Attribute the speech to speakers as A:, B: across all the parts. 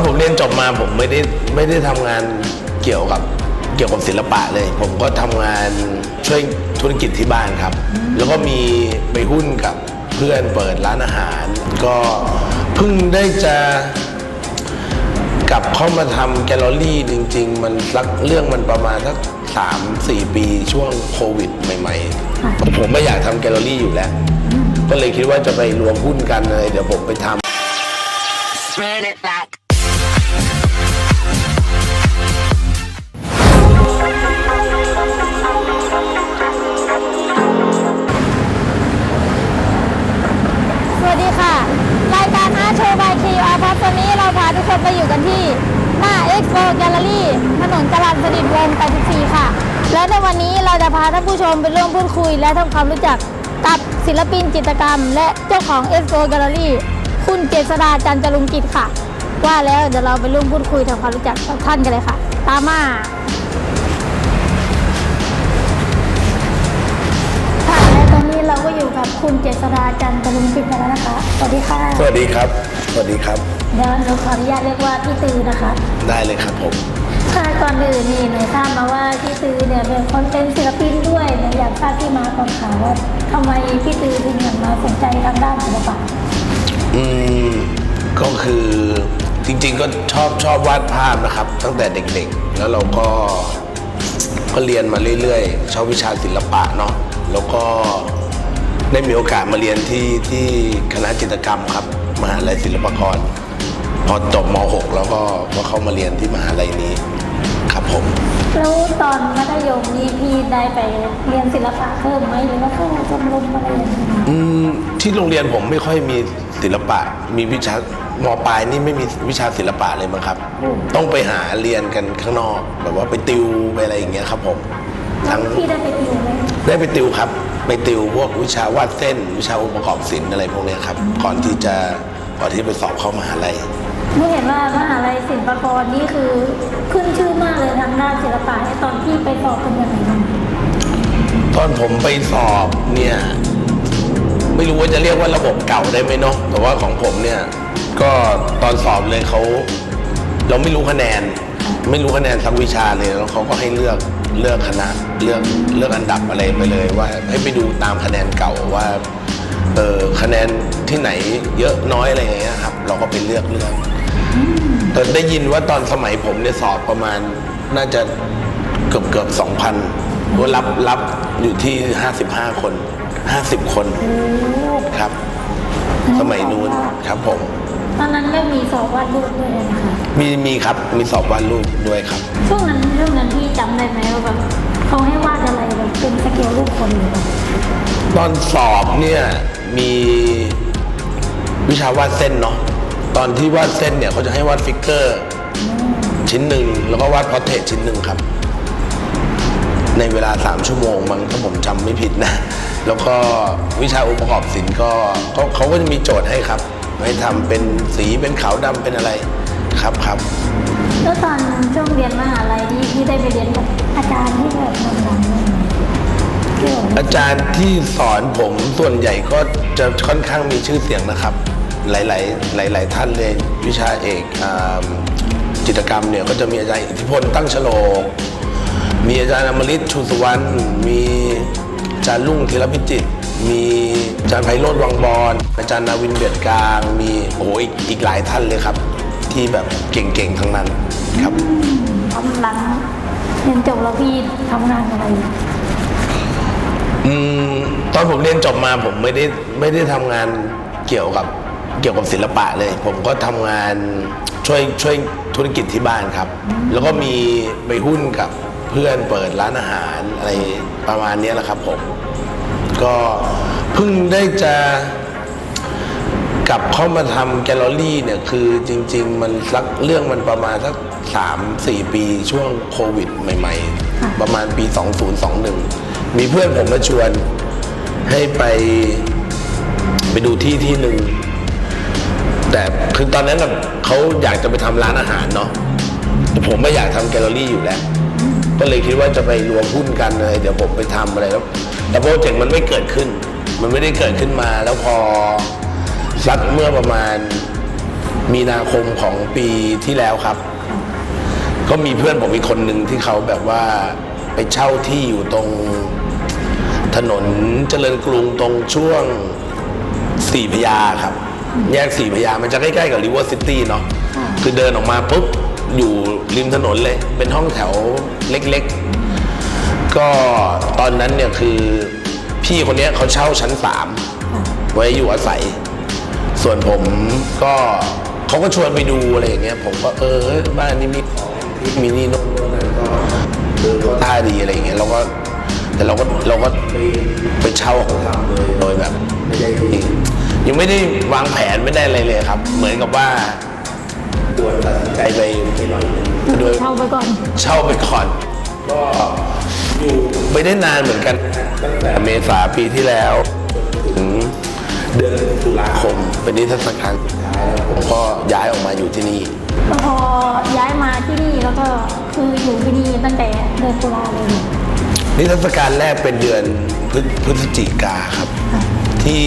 A: อนผมเรียนจบมาผมไม่ได้ไม่ได้ทำงานเกี่ยวกับเกี่ยวกับศิลปะเลย ผมก็ทำงานช่วยธุรกิจที่บ้านครับ แล้วก็มีไปหุ้นกับเพื่อนเปิดร้านอาหาร ก็เพิ่งได้จะกลับเข้ามาทำแกลเลอรี่จริง ๆ มันสักเรื่องมันประมาณสักสามสี่ปีช่วงโควิดใหม่ๆ ผมไม่อยากทำแกลเลอรี่อยู่แล้ว ก็เลยคิดว่าจะไปรวมหุ้นกันเลยเดี๋ยวผมไปทำ
B: Run it back.
C: วันนี้เราพาทุกคนไปอยู่กันที่ หน้า Expo Gallery ถนนจรัญสนิทวงศ์84 ค่ะ และในวันนี้เราจะพาท่านผู้ชมไปร่วมพูดคุย และทำความรู้จักกับศิลปินจิตรกรรม และเจ้าของ Expo Gallery คุณเจษดาจันจรุงกิจค่ะ ว่าแล้วเดี๋ยวเราไปร่วมพูดคุยทำความรู้จักกับท่านกันเลยค่ะ ตามมาค่ะและตอนนี้เราก็อยู่กับคุณเจษดาจันทรุงกิจแล้วนะคะสวัสดีค่ะ
A: สวัสดีครับ สวัสดีครับ
C: เดี๋ยวหนูขออนุญาตเรียกว่าพี่ตือนะคะ
A: ได้เลยครับผม
C: ค่ะก่อนอื่นนี่หนูทราบมาว่าพี่ตือเนี่ยเป็นคนเป็นศิลปินด้วยหนูอยากทราบที่มาก่อนค่ะว่าทำไมพี่ตือถึงอยากมาสนใจทางด้านศิลปะ
A: อืมก็คือจริงๆก็ชอบชอบวาดภาพนะครับ ตั้งแต่เด็กๆ แล้วเราก็ก็เรียนมาเรื่อยๆ ชอบวิชาศิลปะเนาะแล้วก็ได้มีโอกาสมาเรียนที่ที่คณะจิตรกรรมครับ มหาลัยศิลปากร พอจบม .6 แล้วก็ก็เข้ามาเรียนที่มหาลัยนี้ครับผม
C: แล้วตอนมัธยมนี่พี่ได้ไปเรียนศิลปะเพิ่มไหมหรือว่าเข้าชมรมอะไรอย่างเงี้ย
A: อืมที่โรงเรียนผมไม่ค่อยมีศิลปะ มีวิชามปลายนี่ไม่มีวิชาศิลปะเลยมั้งครับ ต้องไปหาเรียนกันข้างนอก แบบว่าไปติวไปอะไรอย่างเงี้ยครับผม
C: แล้ว
A: ทั้ง
C: พี่ได้ไปติวไหม
A: ได้ไปติวครับ ไปติวพวกวิชาวาดเส้น วิชาองค์ประกอบศิลป์อะไรพวกเนี้ยครับ ก่อนที่จะก่อนที่ไปสอบเข้ามหาลัย
C: หนูเห็นว่ามหาลัยศิลปากรนี่คือขึ้นชื่อมากเลยทางด้านศิลปะในตอนที่ไปสอบเป็นยังไงบ้าง
A: ตอนผมไปสอบเนี่ย ไม่รู้ว่าจะเรียกว่าระบบเก่าได้ไหมเนาะแต่ว่าของผมเนี่ย ก็ตอนสอบเลยเขาเราไม่รู้คะแนน ไม่รู้คะแนนสักวิชาเลยแล้วเขาก็ให้เลือกเลือกคณะเลือกเลือกอันดับอะไรไปเลยว่าให้ไปดูตามคะแนนเก่าว่าเออคะแนนที่ไหนเยอะน้อยอะไรอย่างเงี้ยครับ เราก็ไปเลือกเลือก แต่ได้ยินว่าตอนสมัยผมเนี่ยสอบประมาณน่าจะเกือบเกือบสองพันก็รับรับอยู่ที่ห้าสิบห้าคนห้าสิบคนครับ สมัยนู้นครับผม
C: ตอนนั้นไม่มีสอบวาดรูปด้วยนะคะ
A: มีมีครับมีสอบวาดรูปด้วยครับ
C: ช่วงนั้นช่วงนั้นพี่จำได้ไหมว่าแบบเขาให้วาดอะไรแบบเป็นสเกลรูปคนหรือเปล่า
A: ตอนสอบเนี่ยมีวิชาวาดเส้นเนาะ ตอนที่วาดเส้นเนี่ยเขาจะให้วาดฟิกเกอร์ ชิ้นหนึ่งแล้วก็วาดพอร์เทรตชิ้นหนึ่งครับ ในเวลา 3 ชั่วโมงมั้งถ้าผมจำไม่ผิดนะ แล้วก็วิชาองค์ประกอบศิลป์ก็เขาเขาก็จะมีโจทย์ให้ครับ ให้ทำเป็นสีเป็นขาวดำเป็นอะไรครับครับ
C: แล้วตอนช่วงเรียนมหาลัยนี่พี่ได้ไปเรียนกับอาจารย์ที่แบบดังๆเลยไหมที่แบบ
A: อาจารย์ที่สอนผมส่วนใหญ่ก็จะค่อนข้างมีชื่อเสียงนะครับ หลาย ๆ หลาย ๆ ท่านเลยวิชาเอกอ่าจิตรกรรมเนี่ยก็จะมีอาจารย์อิทธิพลตั้งฉลกมีอาจารย์อมฤตชูสุวรรณมีอาจารย์ลุ่งธีรพิจิตรมีอาจารย์ไพโรธวังบอลอาจารย์นาวินเบียดกลาง มีโอ้โหอีกอีกหลายท่านเลยครับ ที่แบบเก่ง ๆ ทั้งนั้นครับ
C: ตอนหลังเรียนจบแล้วพี่ทำงานอะไร
A: อืมตอนผมเรียนจบมาผมไม่ได้ไม่ได้ทำงานเกี่ยวกับ เกี่ยวกับศิลปะเลย ผมก็ทำงานช่วยช่วยธุรกิจที่บ้านครับ แล้วก็มีไปหุ้นกับเพื่อนเปิดร้านอาหารอะไรประมาณเนี้ยแหละครับผม ก็เพิ่งได้จะกลับเข้ามาทำแกลเลอรี่เนี่ย คือจริง ๆ มันสักเรื่องมันประมาณสักสามสี่ปีช่วงโควิดใหม่ ๆ ประมาณปี 2021 มีเพื่อนผมมาชวนให้ไปไปดูที่ที่หนึ่ง แต่คือตอนนั้นเขาอยากจะไปทำร้านอาหารเนาะแต่ผมไม่อยากทำแกลเลอรี่อยู่แล้ว ก็เลยคิดว่าจะไปรวมหุ้นกันเลยเดี๋ยวผมไปทำอะไรแล้วแต่โปรเจกต์มันไม่เกิดขึ้น มันไม่ได้เกิดขึ้นมา แล้วพอสักเมื่อประมาณมีนาคมของปีที่แล้วครับ ก็มีเพื่อนผมอีกคนหนึ่งที่เขาแบบว่าไปเช่าที่อยู่ตรงถนนเจริญกรุงตรงช่วงสี่พยาครับ แยกสี่พระยามันจะใกล้ๆกับริเวอร์ซิตี้เนาะคือเดินออกมาปุ๊บ อยู่ริมถนนเลย เป็นห้องแถวเล็กๆ ก็ตอนนั้นเนี่ยคือพี่คนเนี้ยเขาเช่าชั้นสามไว้อยู่อาศัย ส่วนผมก็เขาก็ชวนไปดูอะไรอย่างเงี้ยผมก็เออบ้านนี้มีของมีนี่โน่นโน่นนั่นก็เออก็ท่าดีอะไรอย่างเงี้ยเราก็แต่เราก็เราก็ไปไปเช่าของทำเลยโดยแบบไม่ได้ ยังไม่ได้วางแผนไม่ได้อะไรเลยครับ เหมือนกับว่าด่วนตัดสินใจไปไปหน่อยนึงโดย
C: เช่าไปก่อน
A: เช่าไปก่อน ก็อยู่ไม่ได้นานเหมือนกันตั้งแต่เมษาปีที่แล้วถึงเดือนตุลาคมเป็นนิทรรศการสุดท้ายแล้วผมก็ย้ายออกมาอยู่ที่นี่
C: แล้วพอย้ายมาที่นี่แล้วก็คืออยู่ที่นี่ตั้งแต่เดือนตุลาเลย
A: นิทรรศการแรกเป็นเดือนพฤพฤศจิกาครับ ที่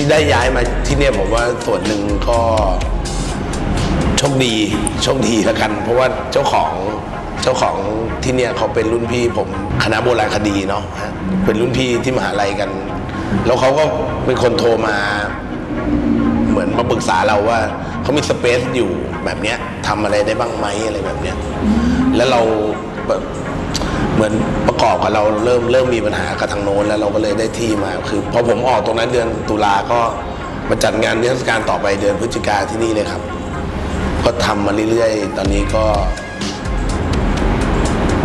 A: ที่ได้ย้ายมาที่เนี่ยผมว่าส่วนหนึ่งก็โชคดีโชคดีล้วกัน เพราะว่าเจ้าของเจ้าของที่เนี่ยเขาเป็นรุ่นพี่ผมคณะโบราณคดีเนาะเป็นรุ่นพี่ที่มหาลัยกัน แล้วเขาก็เป็นคนโทรมา เหมือนมาปรึกษาเราว่าเขามีสเปซอยู่แบบเนี้ยทำอะไรได้บ้างไหมอะไรแบบเนี้ยแล้วเราแบบ เหมือนประกอบกับเราเริ่มเริ่มมีปัญหากับทางโน้นแล้วเราก็เลยได้ที่มาคือพอผมออกตรงนั้นเดือนตุลาก็มาจัดงานเทศกาลต่อไปเดือนพฤศจิกาที่นี่เลยครับ ก็ทำมาเรื่อยๆ ตอนนี้ก็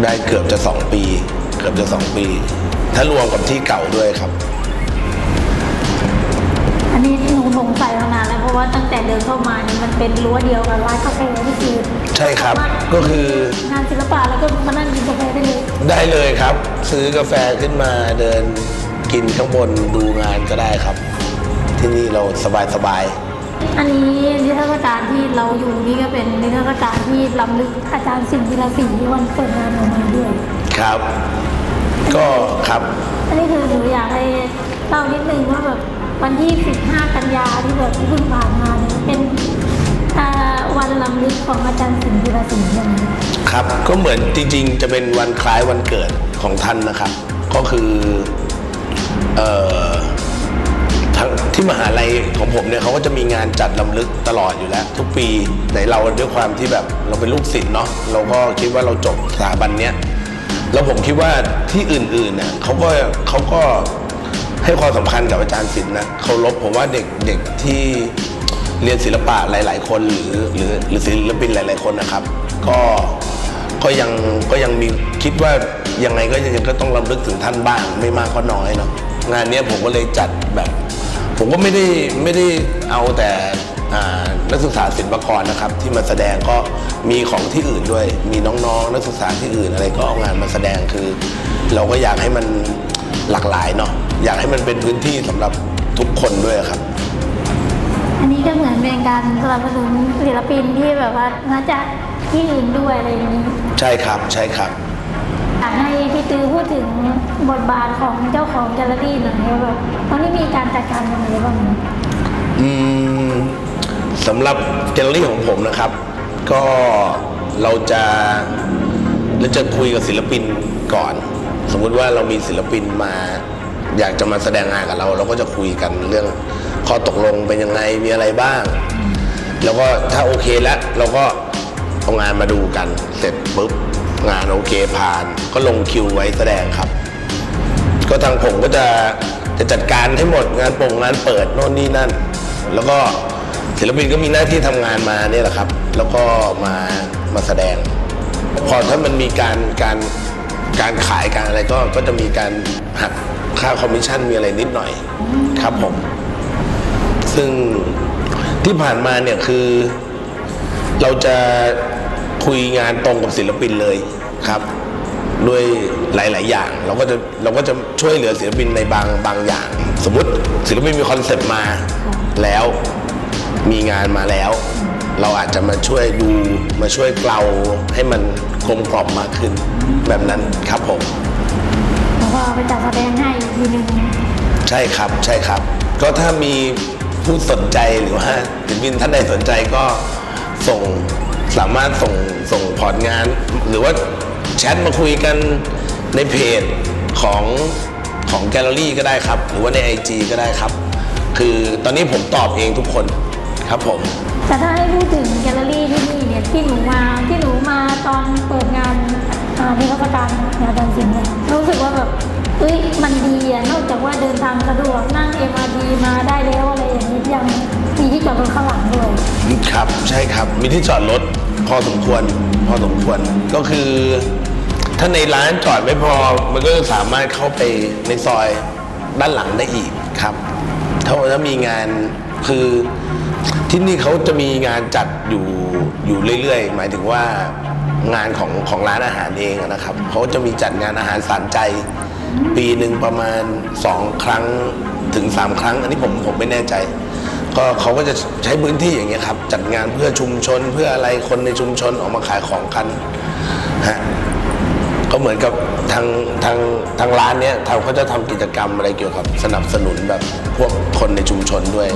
A: ได้เกือบจะสองปี เกือบจะสองปี ถ้ารวมกับที่เก่าด้วยครับ
C: อันนี้หนูสงสัยมานานแล้วเพราะว่าตั้งแต่เดินเข้ามานี่มันเป็นรั้วเดียวกับร้านกาแฟที่คือ
A: ใช่ครับก็คือ
C: งานศิลปะแล้วก็มานั่งกินกาแฟได้เลย
A: ได้เลยครับ ซื้อกาแฟขึ้นมาเดินกินข้างบนดูงานก็ได้ครับ ที่นี่เราสบาย
C: อันนี้นิทรรศการที่เราอยู่นี่ก็เป็นนิทรรศการที่ล้ำลึกอาจารย์สินธีรศรีวันเปิดงานออกมาด้วย
A: ๆครับ ก็ครับ
C: อันนี้คือหนูอยากให้เล่านิดนึงว่าแบบ วันที่ 15 กันยาที่แบบที่เพิ่งผ่านมาเนี่ยเป็นวันลำลึกของอาจารย์สินธีรศรีใช่ไหม
A: ครับก็เหมือนจริง ๆ จะเป็นวันคล้ายวันเกิดของท่านนะครับ ก็คือเอ่อทางที่มหาลัยของผมเนี่ยเขาก็จะมีงานจัดลำลึกตลอดอยู่แล้ว ทุกปีในเราด้วยความที่แบบเราเป็นลูกศิษย์เนาะเราก็คิดว่าเราจบสถาบันเนี้ยแล้วผมคิดว่าที่อื่นๆเนี่ยเขาก็เขาก็ ให้ความสำคัญกับอาจารย์ศิลป์นะเคารพผมว่าเด็กเด็กที่เรียนศิลปะหลาย ๆ คนหรือหรือหรือศิลปินหลาย ๆ คนนะครับ ก็ก็ยังก็ยังมีคิดว่ายังไงก็ยังก็ต้องรำลึกถึงท่านบ้าง ไม่มากก็น้อยเนาะงานนี้ผมก็เลยจัดแบบ ผมก็ไม่ได้ไม่ได้เอาแต่นักศึกษาศิลปากรนะครับ ที่มาแสดงก็มีของที่อื่นด้วย มีน้องๆ นักศึกษาที่อื่นอะไรก็เอางานมาแสดงคือ เราก็อยากให้มัน หลากหลายเนาะอยากให้มันเป็นพื้นที่สำหรับทุกคนด้วยครับ
C: อันนี้ก็เหมือนเป็นการสนับสนุนศิลปินที่แบบว่ามาจากที่อื่นด้วยอะไรอย่างนี้
A: ใช่ครับใช่ครับ
C: อยากให้พี่ตือพูดถึงบทบาทของเจ้าของแกลเลอรี่หน่อยว่าแบบตอนนี้มีการจัดการยังไงบ้าง
A: อืมสำหรับแกลเลอรี่ของผมนะครับ ก็เราจะเราจะคุยกับศิลปินก่อน สมมุติว่าเรามีศิลปินมา อยากจะมาแสดงงานกับเรา เราก็จะคุยกันเรื่องข้อตกลงเป็นยังไงมีอะไรบ้าง แล้วก็ถ้าโอเคแล้วเราก็เอางานมาดูกันเสร็จปุ๊บงานโอเคผ่าน ก็ลงคิวไว้แสดงครับ ก็ทางผมก็จะจะจัดการให้หมดงานโปงงานเปิดโน่นนี่นั่น แล้วก็ศิลปินก็มีหน้าที่ทำงานมาเนี่ยแหละครับ แล้วก็มามาแสดง พอถ้ามันมีการการ การขายการอะไรก็ก็จะมีการหักค่าคอมมิชชั่นมีอะไรนิดหน่อยครับผม ซึ่งที่ผ่านมาเนี่ยคือ เราจะคุยงานตรงกับศิลปินเลยครับ ด้วยหลาย ๆ อย่าง เราก็จะเราก็จะช่วยเหลือศิลปินในบางบางอย่าง สมมติศิลปินมีคอนเซปต์มาแล้วมีงานมาแล้ว เราอาจจะมาช่วยดูมาช่วยเกลาให้มัน กลมกล่อมมากขึ้น แบบนั้นครับผม
C: แล้วก็ไปจัดแสดงให้อีกทีหนึ่ง
A: ใช่ครับใช่ครับ ก็ถ้ามีผู้สนใจหรือว่าศิลปินท่านใดสนใจก็ส่งสามารถส่งส่งพอร์ตงาน หรือว่าแชทมาคุยกันในเพจของของแกลเลอรี่ก็ได้ครับ หรือว่าใน IG ก็ได้ครับ คือตอนนี้ผมตอบเองทุกคนครับผม
C: แต่ถ้าให้พูดถึงแกลเลอรี่ที่นี่เนี่ย ที่หนูมาที่หนูมาตอนเปิดงานอ่าเทศกาลงานดนตรีเนี่ยรู้สึกว่าแบบเอ้ยมันดีอะนอกจากว่าเดินทางสะดวกนั่ง MRT มาได้แล้วอะไรอย่างนี้ยังมีที่จอดรถข้างหลังด้วย
A: ครับใช่ครับมีที่จอดรถพอสมควรพอสมควรก็คือถ้าในร้านจอดไม่พอมันก็สามารถเข้าไปในซอยด้านหลังได้อีกครับ ถ้าถ้ามีงานคือที่นี่เขาจะมีงานจัดอยู่ อยู่เรื่อยๆ หมายถึงว่างานของของร้านอาหารเองนะครับเขาจะมีจัดงานอาหารสารใจ ปีหนึ่งประมาณสองครั้งถึงสามครั้ง อันนี้ผมผมไม่แน่ใจ ก็เขาก็จะใช้พื้นที่อย่างเงี้ยครับ จัดงานเพื่อชุมชนเพื่ออะไรคนในชุมชนออกมาขายของกันฮะ ก็เหมือนกับทางทางทางร้านเนี้ยทางเขาจะทำกิจกรรมอะไรเกี่ยวกับสนับสนุนแบบพวกคนในชุมชนด้วย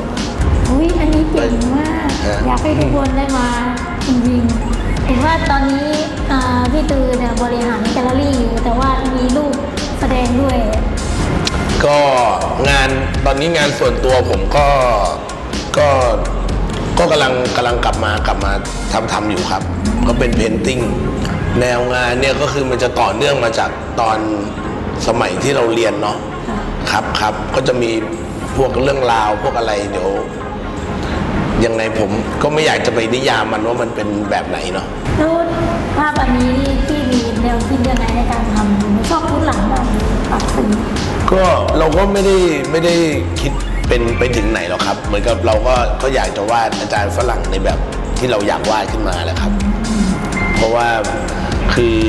C: อุ้ยอันนี้เจ๋งมาก
A: ฮะ
C: อยากให้ทุกคนได้มาจริงๆเห็นว่าตอนนี้อ่าพี่ตือเนี่ยบริหารแกลเลอรี่อยู่ แต่ว่ามีรูปแสดงด้วย
A: ก็งานตอนนี้งานส่วนตัวผมก็ก็ก็กำลังกำลังกลับมากลับมาทำทำอยู่ครับ ก็เป็นเพนติ้ง แนวงานเนี่ยก็คือมันจะต่อเนื่องมาจากตอนสมัยที่เราเรียนเนาะครับครับก็จะมีพวกเรื่องราวพวกอะไรเดี๋ยวยังไงผมก็ไม่อยากจะไปนิยามมันว่ามันเป็นแบบไหนเนาะ
C: แล้วภาพอันนี้ที่มีแนวคิดยังไงในการทำหนูชอบพุ้นหลังแบบนี้ปรับสี
A: ก็เราก็ไม่ได้ไม่ได้คิดเป็นไปถึงไหนหรอกครับ เหมือนกับเราก็ก็อยากจะวาดอาจารย์ฝรั่งในแบบที่เราอยากวาดขึ้นมาแหละครับ เพราะว่า คือ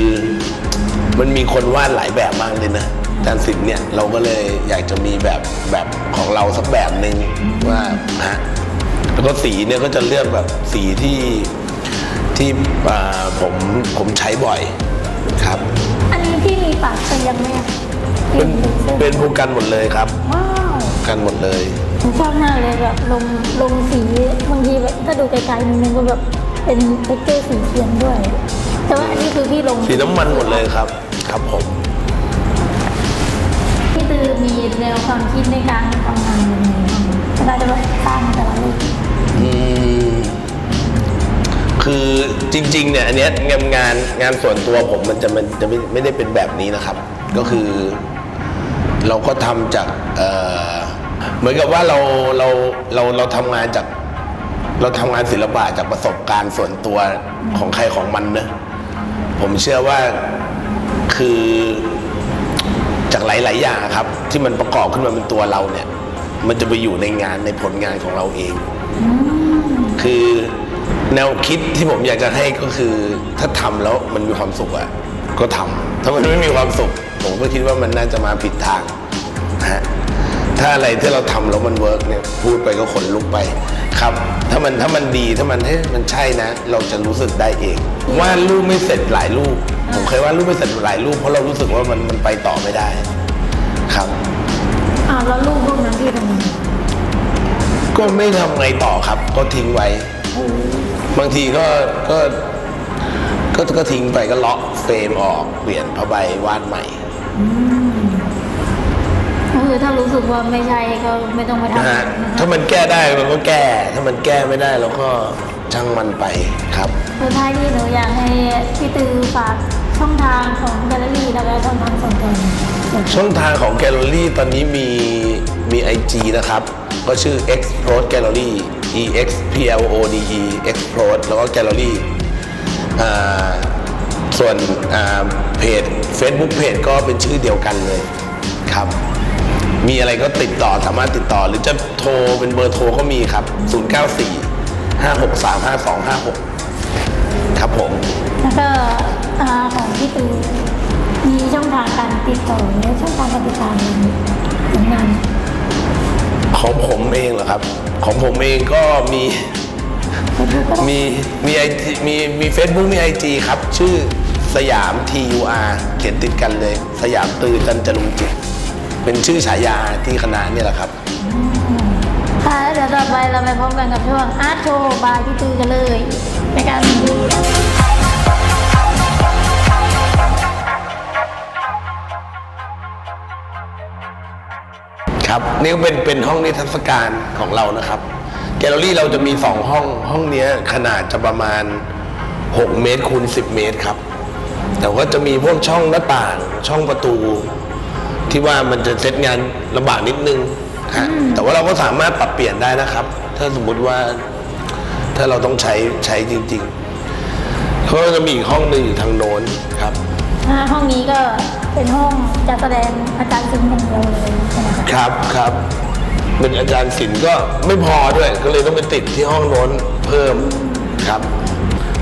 A: มันมีคนวาดหลายแบบมากเลยนะอาจารย์ศิลป์เนี่ยเราก็เลยอยากจะมีแบบแบบของเราสักแบบหนึ่งว่าฮะแล้วก็สีเนี่ยก็จะเลือกแบบสีที่ที่อ่าผมผมใช้บ่อยครับ
C: อันนี้พี่มีปากเสียงไหมอะ
A: เป็น
C: ส้
A: เป็นภูกันหมดเลยครับ
C: ว้าว
A: กันหมดเลย
C: หนูชอบมากเลยแบบลงลงสีบางทีแบบถ้าดูไกลๆนิดนึงก็แบบเป็นเท็กเจอร์สีเขียนด้วย แต่ว่าอันนี้คือพี่ลง
A: สีน้ำมันหมดเลยครับ ครับผม
C: พี่ตือมีแนวความคิดในการทำงานยังไงบ้างเวลาจะแบบสร้างแต่ละรูป
A: อืมคือจริงๆเนี่ยอันเนี้ยงานงานงานส่วนตัวผมมันจะมันจะไม่ไม่ได้เป็นแบบนี้นะครับ ก็คือ เราก็ทำจากเอ่อเหมือนกับว่าเราเราเราเราทำงานจาก เราทำงานศิลปะจากประสบการณ์ส่วนตัวของใครของมันเนอะ ผมเชื่อว่าคือจากหลาย ๆ อย่างครับ ที่มันประกอบขึ้นมาเป็นตัวเราเนี่ย มันจะไปอยู่ในงานในผลงานของเราเอง คือแนวคิดที่ผมอยากจะให้ก็คือ ถ้าทำแล้วมันมีความสุขอะก็ทำถ้ามันไม่มีความสุข ผมก็คิดว่ามันน่าจะมาผิดทางนะฮะ ถ้าอะไรที่เราทำแล้วมันเวิร์กเนี่ยพูดไปก็ขนลุกไปครับ ถ้ามันถ้ามันดีถ้ามันเฮ้ยมันใช่นะ เราจะรู้สึกได้เองวาดรูปไม่เสร็จหลายรูปผมเคยวาดรูปไม่เสร็จหลายรูปเพราะเรารู้สึกว่ามันมันไปต่อไม่ได้ ครับ
C: อ่าวแล้วรูปพวกนั้นพี่ทำยังไง
A: ก็ไม่ทำไงต่อครับ ก็ทิ้งไว้ บางทีก็ก็ก็ก็ทิ้งไปก็เลาะเฟรมออกเปลี่ยนผ้าใบวาดใหม่
C: ก็ คือถ้ารู้สึกว่าไม่ใช่ก็ไม่ต้องไปทำ
A: นะฮะถ้ามันแก้ได้มันก็แก้ ถ้ามันแก้ไม่ได้เราก็ช่างมันไปครับ
C: สุดท้ายนี้หนูอยากให้พี่ตือฝากช่องทางของแกลเลอรี่แล้วก็ช่องทางส่วนตัวหน่อย
A: ช่องทางของแกลเลอรี่ตอนนี้มีมี IG นะครับ ก็ชื่อ Explode Gallery E X P L O D E Explode แล้วก็ Gallery อ่าส่วนอ่าเพจ Facebook เพจก็เป็นชื่อเดียวกันเลยครับ มีอะไรก็ติดต่อสามารถติดต่อ หรือจะโทรเป็นเบอร์โทรก็มีครับ 094 563 5256 ครับผม
C: แล้วก็อ่าของพี่ตือมีช่องทางการติดต่อและช่องทางการติดตามผลงาน
A: ของผมเองเหรอครับ ของผมเองก็มีมีมีไอมีมีเฟซบุ๊กมีไอจีครับ ชื่อสยาม TUR เขียนติดกันเลย สยามตือจันจรุงจิต เป็นชื่อฉายาที่คณะเนี่ยแหละครับ
C: ค่ะแล้วเดี๋ยวต่อไปเราไปพบกันกับช่วงอาร์ตโชว์บายพี่ตือกันเลยในการดู
A: ครับนี่ก็เป็นเป็นห้องนิทรรศการของเรานะครับ แกลเลอรี่เราจะมีสองห้องห้องเนี้ยขนาดจะประมาณ 6 เมตรคูณ10 เมตรครับ แต่ว่าจะมีพวกช่องหน้าต่างช่องประตู ที่ว่ามันจะเซตงานลำบากนิดนึงฮะแต่ว่าเราก็สามารถปรับเปลี่ยนได้นะครับ ถ้าสมมุติว่าถ้าเราต้องใช้ใช้จริงๆเขาก็จะมีอีกห้องหนึ่งอยู่ทางโน้นครับ
C: อ่าห้องนี้ก็เป็นห้องจัดแสดงอาจารย์ซิงอย่างเดียวเลยใช่ไหมคะ
A: ครับครับเป็นอาจารย์ศิลป์ก็ไม่พอด้วย ก็เลยต้องไปติดที่ห้องโน้นเพิ่มครับ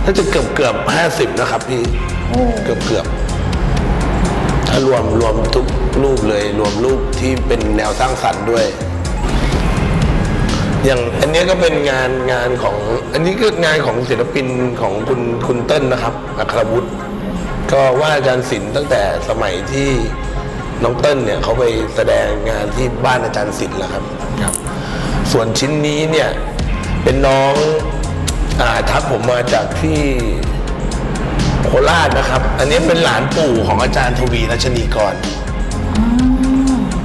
A: ถ้าจะเกือบเกือบห้าสิบนะครับพี่
C: โอ้
A: เกือบเกือบถ้ารวมรวมทุกรูปเลยรวมรูปที่เป็นแนวสร้างสรรค์ด้วย อย่างอันเนี้ยก็เป็นงานงานของ อันนี้ก็งานของศิลปินของคุณคุณเติ้ลนะครับอัครวุฒิก็ว่าอาจารย์ศิลป์ตั้งแต่สมัยที่น้องเติ้ลเนี่ยเขาไปแสดงงานที่บ้านอาจารย์ศิลป์แล้วครับครับ ส่วนชิ้นนี้เนี่ยเป็นน้องอาทักผมมาจากที่ โคราชนะครับ อันนี้เป็นหลานปู่ของอาจารย์ทวีรัชนีกร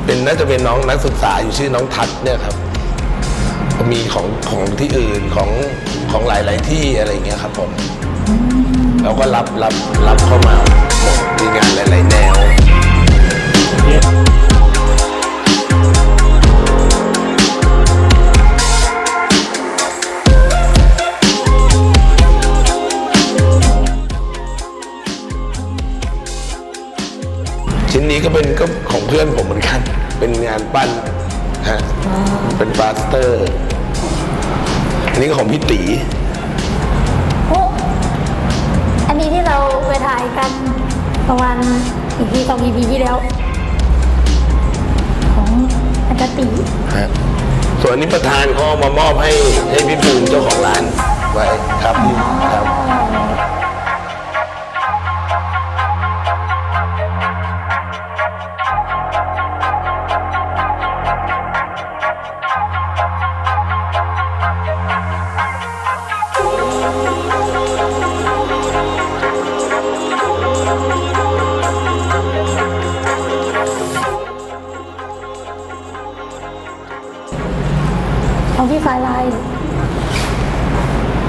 A: เป็นน่าจะเป็นน้องนักศึกษาอยู่ชื่อน้องทัศน์เนี่ยครับก็มีของของที่อื่นของของหลาย ๆ ที่อะไรอย่างเงี้ยครับผมเราก็รับรับรับเข้ามาหมดมีงานหลาย ๆ แนว เป็นก็ของเพื่อนผมเหมือนกัน เป็นงานปั้นฮะเป็นฟาสเตอร์ อันนี้ก็ของพี่ตี
C: โอ้อันนี้ที่เราไปถ่ายกันประมาณอีพีสองอีพีที่แล้ว ของอาจารย์ตี
A: ฮะส่วนอันนี้ประธานเขาเอามามอบให้ให้พี่ปูนเจ้าของร้านไว้ครับครับ
C: ของพี่ฝ่ายลาย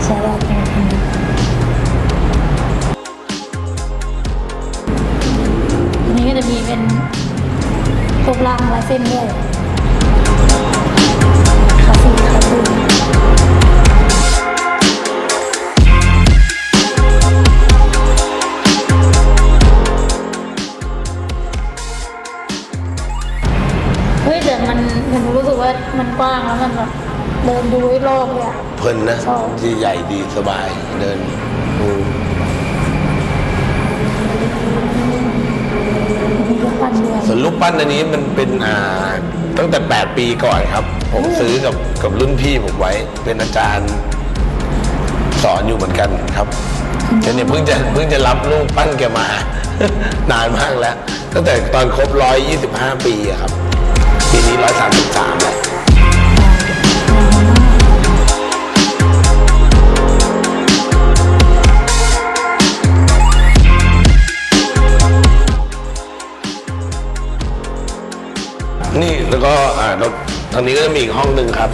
C: ใช่แล้วเป็นคนนี้อันนี้ก็จะมีเป็นรูปร่างลายเส้นด้วยคาซีคาซีเฮ้ยแต่มันมันรู้สึกว่ามันกว้างแล้วมันแบบ เดินดูรอบเลยอะ
A: เพลินนะ
C: ชอบ
A: ที่ใหญ่ดีสบายเดินดู
C: มีรูปปั้นด้วย
A: ส่วนรูปปั้นอันนี้มันเป็นอ่าตั้งแต่ 8 ปีก่อนครับ ผมซื้อกับกับรุ่นพี่ผมไว้ เป็นอาจารย์สอนอยู่เหมือนกันครับแต่เนี่ยเพิ่งจะเพิ่งจะรับรูปปั้นแกมา นานมากแล้ว ตั้งแต่ตอนครบ 125 ปีอะครับ ปีนี้ 133แล้ว นี่แล้วก็อ่าแล้วทางนี้ก็จะมีอีกห้องหนึ่งครับ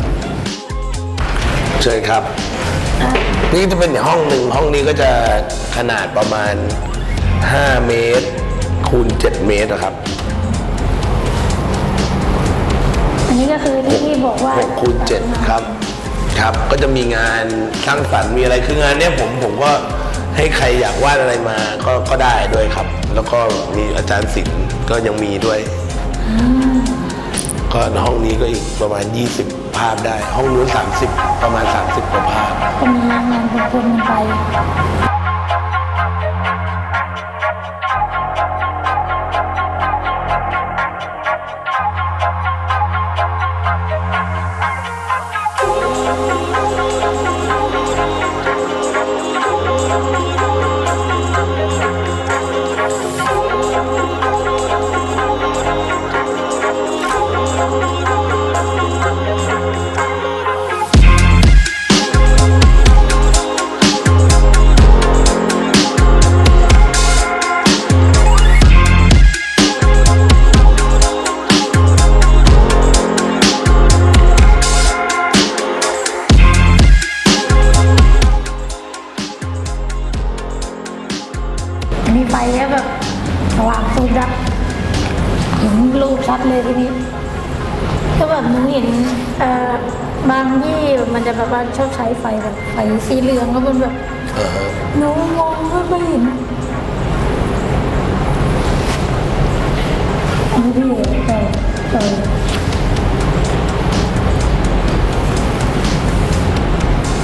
A: เชิญครับ นี่จะเป็นอีกห้องหนึ่งห้องนี้ก็จะขนาดประมาณ 5 เมตร คูณ 7 เมตรอะครับ
C: อันนี้ก็คือที่พี่บอกว่า
A: 6คูณ7ครับ ครับ ก็จะมีงานสร้างสรรค์มีอะไรคืองานเนี้ยผมผมก็ให้ใครอยากวาดอะไรมาก็ก็ได้ด้วยครับ แล้วก็มีอาจารย์ศิลป์ก็ยังมีด้วย ก็ห้องนี้ก็อีกประมาณ 20 ภาพได้ ห้องนู้น30 ประมาณ 30กว่าภาพ
C: ก็มีงานปนๆกันไป เห็นอันนี้พี่ใช่ใช่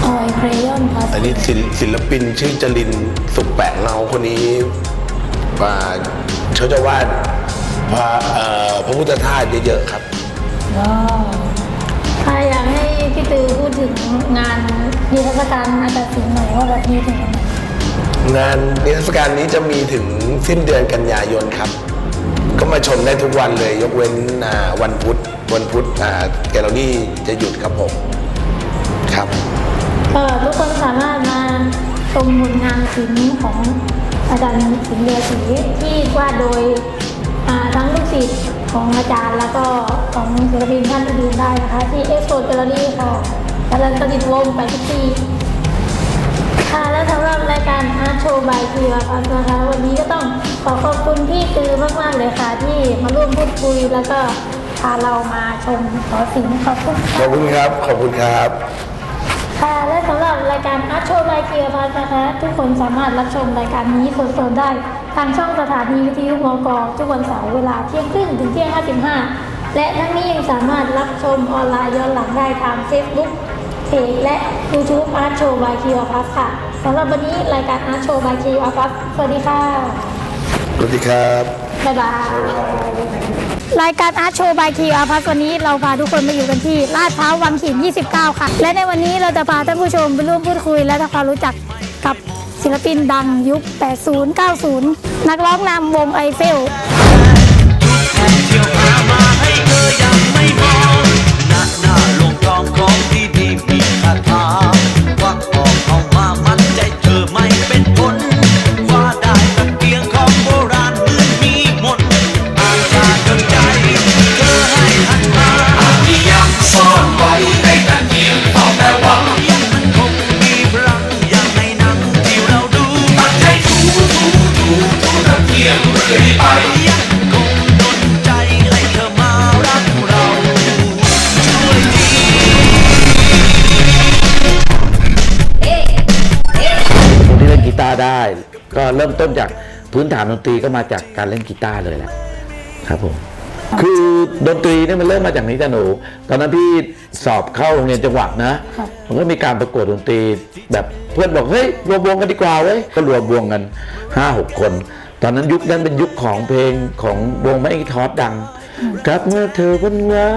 C: ออยเครยอนพาส
A: อันนี้ศิลศิลปินชื่อจรินสุขแปะเงาคนนี้ว่าเขาจะวาดพระเอ่อพระพุทธทาสเยอะๆครับ
C: ว้าวถ้าอยากให้พี่ตือพูดถึงงานนิทรรศการอาจารย์ศิลป์หน่อยว่าแบบมีถึงวันไหน
A: งานนิทรรศการนี้จะมีถึงสิ้นเดือนกันยายนครับ ก็มาชมได้ทุกวันเลย ยกเว้นวันพุธวันพุธแกลเลอรี่จะหยุดครับผมครับ
C: ก็ทุกคนสามารถมาชมผลงานศิลป์ของอาจารย์ศิลป์เรือศรีที่วาดโดยทั้งลูกศิษย์ของอาจารย์แล้วก็ของศิลปินท่านอื่นได้นะคะ ที่เอ็กโซแกลเลอรี่ค่ะอาจารย์สนิทวงไปทุกที่ ค่ะและสำหรับรายการอาร์ตโชว์บายทีวาพันนะคะวันนี้ก็ต้องขอขอบคุณพี่ตือมากๆเลยค่ะ ที่มาร่วมพูดคุยแล้วก็พาเรามาชมขอสิ่งขอบคุณ
A: ข
C: ค่ะ
A: อบคุณครับ ขอบคุณครับ
C: ค่ะ และสำหรับรายการอาร์ตโชว์บายทีวาพันนะคะทุกคนสามารถรับชมรายการนี้สดๆได้ ทางช่องสถานีวิทยุมกทุกวันเสาร์เวลาเที่ยงครึ่งถึงเที่ยง55และทั้งนี้ยังสามารถรับชมออนไลน์ย้อนหลังได้ทาง Facebook เพจและ YouTube Art Show by Q Plus ค่ะสำหรับวันนี้รายการ Art Show by Q Plus สวัสดีค่ะ
A: สวัสดีครับ
C: บ๊ายบาย รายการ Art Show by Q Plus วันนี้เราพาทุกคนมาอยู่กันที่ลาดพร้าววังหิน 29 ค่ะ และในวันนี้เราจะพาท่านผู้ชมไปร่วมพูดคุย และทำความรู้จักกับศิลปินดังยุค 80 90 นักร้องนำวงไอเฟล
D: เที่ยวพามาให้เธอยังไม่มองาถาควักออกเอามามันใจเธอไม่เป็นผลคว้าได้กับเพียงของโบราณมือมีมนอาจารย์ดนใจ เธอให้หันมาที่ยังซ่อนไว้ในตะเกียงตอบแต่ว่ายังมันคงมีพลังอย่างในหนังที่เราดูตั้งใจดูดูดูดูตะเกียงเรื่อยไปยังคง
E: ร์ได้ ก็เริ่มต้นจากพื้นฐานดนตรีก็มาจากการเล่นกีตาร์เลยแหละครับผมคือดนตรีเนี่ยมันเริ่มมาจากนี้จ้ะหนู ตอนนั้นพี่สอบเข้าโรงเรียนจังหวัดนะ มันก็มีการประกวดดนตรีแบบเพื่อนบอกเฮ้ยรวมวงกันดีกว่าเว้ยก็รวมวงกันห้าหกคน ตอนนั้นยุคนั้นเป็นยุคของเพลงของวงแมกทอสดัง ครับเมื่อเธอวันว่า